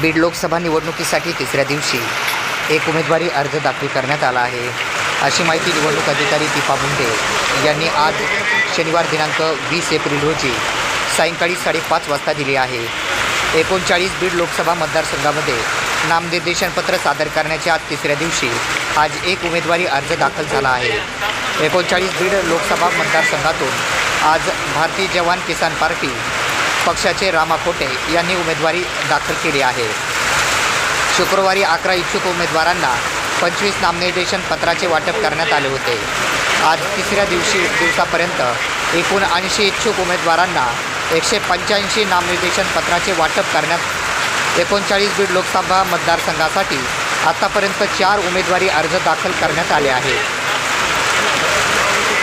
बीड लोकसभा निवडणुकीसाठी तिसऱ्या दिवशी एक उमेदवारी अर्ज दाखल करण्यात आला आहे. अशी माहिती निवडणूक अधिकारी दीपा मुंडे यांनी आज शनिवार दिनांक वीस एप्रिल रोजी सायंकाळी साडेपाच वाजता दिली आहे. एकोणचाळीस बीड लोकसभा मतदारसंघामध्ये नामनिर्देशनपत्र सादर करण्याच्या आज तिसऱ्या दिवशी आज एक उमेदवारी अर्ज दाखल झाला आहे. एकोणचाळीस बीड लोकसभा मतदारसंघातून आज भारतीय जवान किसान पार्टी पक्षाचे रामा खोटे यांनी उमेदवारी दाखल केली आहे. शुक्रवारी अकरा इच्छुक उमेदवारांना पंचवीस नामनिर्देशन पत्राचे वाटप करण्यात आले होते. आज तिसऱ्या दिवशी दिवसापर्यंत एकूण ऐंशी इच्छुक उमेदवारांना एकशे पंच्याऐंशी नामनिर्देशन पत्राचे वाटप करण्यात एकोणचाळीस बीड लोकसभा मतदारसंघासाठी आतापर्यंत चार उमेदवारी अर्ज दाखल करण्यात आले आहे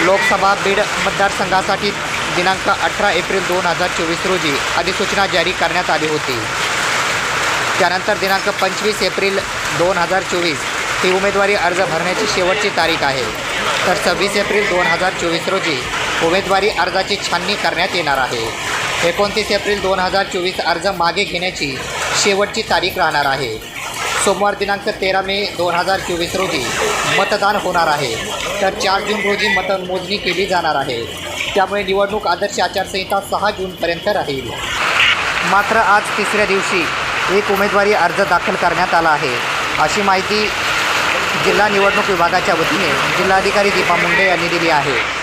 लोकसभा बीड मतदारसंघासाठी दिनांक अठरा एप्रिल दोन हजार चोवीस रोजी अधिसूचना जारी करण्यात आली होती. त्यानंतर दिनांक पंचवीस एप्रिल दोन हजार चोवीस ही उमेदवारी अर्ज भरण्याची शेवटची तारीख आहे. तर सव्वीस एप्रिल दोन हजार चोवीस रोजी उमेदवारी अर्जाची छाननी करण्यात येणार आहे. एकोणतीस एप्रिल दोन हजार चोवीस अर्ज मागे घेण्याची शेवटची तारीख राहणार आहे. सोमवार दिनांक तेरा मे दोन हजार चोवीस रोजी मतदान होणार आहे. तर चार जून रोजी मतमोजणी केली जाणार आहे. त्यामुळे निवडणूक आदर्श आचारसंहिता सहा जूनपर्यंत राहील. मात्र आज तिसऱ्या दिवशी एक उमेदवारी अर्ज दाखल करण्यात आला आहे. अशी माहिती जिल्हा निवडणूक विभागाच्या वतीने जिल्हाधिकारी दीपा मुंडे यांनी दिली आहे.